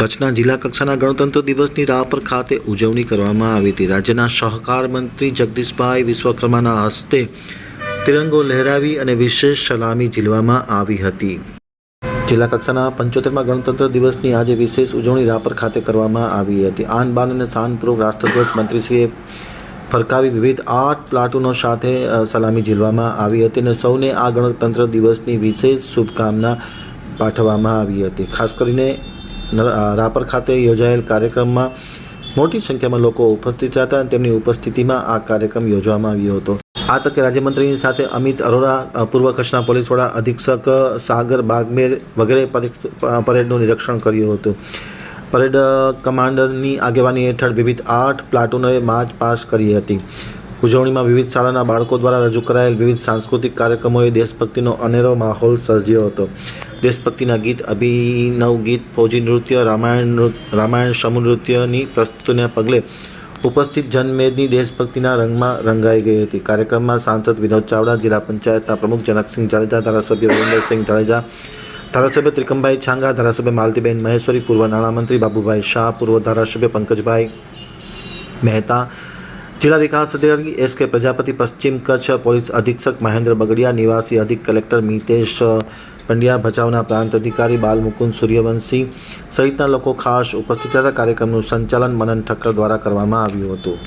કચ્છના જિલ્લા કક્ષાના ગણતંત્ર દિવસની રાપર ખાતે ઉજવણી કરવામાં આવી હતી. રાજ્યના સહકાર મંત્રી જગદીશભાઈ વિશ્વકર્માના હસ્તે તિરંગો લહેરાવી અને વિશેષ સલામી ઝીલવામાં આવી હતી. જિલ્લા કક્ષાના પંચોતેરમાં ગણતંત્ર દિવસની આજે વિશેષ ઉજવણી રાપર ખાતે કરવામાં આવી હતી. આન બાન અને શાનપૂર્વક રાષ્ટ્રધ્વજ મંત્રીશ્રીએ ફરકાવી વિવિધ આઠ પ્લાટૂનો સાથે સલામી ઝીલવામાં આવી હતી અને સૌને આ ગણતંત્ર દિવસની વિશેષ શુભકામના પાઠવવામાં આવી હતી. ખાસ કરીને રાપર ખાતે યોજાયેલ કાર્યક્રમમાં મોટી સંખ્યામાં લોકો ઉપસ્થિત રહ્યા હતા અને તેમની ઉપસ્થિતિમાં આ કાર્યક્રમ યોજવામાં આવ્યો હતો. આ તકે રાજ્યમંત્રીની સાથે અમિત અરોરા પૂર્વ કચ્છના પોલીસ વડા, અધિક્ષક સાગર બાગમેર વગેરે પરેડનું નિરીક્ષણ કર્યું હતું. પરેડ કમાન્ડરની આગેવાની હેઠળ વિવિધ આઠ પ્લાટુનોએ માર્ચ પાસ કરી હતી. ઉજવણીમાં વિવિધ શાળાના બાળકો દ્વારા રજૂ કરાયેલ વિવિધ સાંસ્કૃતિક કાર્યક્રમોએ દેશભક્તિનો અનેરો માહોલ સર્જ્યો હતો. દેશભક્તિના ગીત, અભિનવ ગીત, ફૌજી નૃત્ય, રામાયણ રામાયણ સમૂહ નૃત્યની પ્રસ્તુતિને પગલે ઉપસ્થિત જનમેદની દેશભક્તિના રંગમાં રંગાઈ ગઈ હતી. કાર્યક્રમમાં સાંસદ વિનોદ ચાવડા, જિલ્લા પંચાયતના પ્રમુખ જનકસિંહ જાડેજા, ધારાસભ્ય વિરેન્દ્રસિંહ જાડેજા, ધારાસભ્ય ત્રિકમભાઈ છાંગા, ધારાસભ્ય માલતીબેન મહેશ્વરી, પૂર્વ નાણામંત્રી બાબુભાઈ શાહ, પૂર્વ ધારાસભ્ય પંકજભાઈ મહેતા જિલ્લા વિકાસ અધિકારી એસ કે પ્રજાપતિ, પશ્ચિમ કચ્છ પોલીસ અધિક્ષક મહેન્દ્ર બગડિયા, નિવાસી અધિક કલેક્ટર મિતેશ પંડ્યા, ભચાઉના પ્રાંત અધિકારી બાલમુકુંદ સૂર્યવંશી સહિતના લોકો ખાસ ઉપસ્થિત હતા. કાર્યક્રમનું સંચાલન મનન ઠક્કર દ્વારા કરવામાં આવ્યું હતું.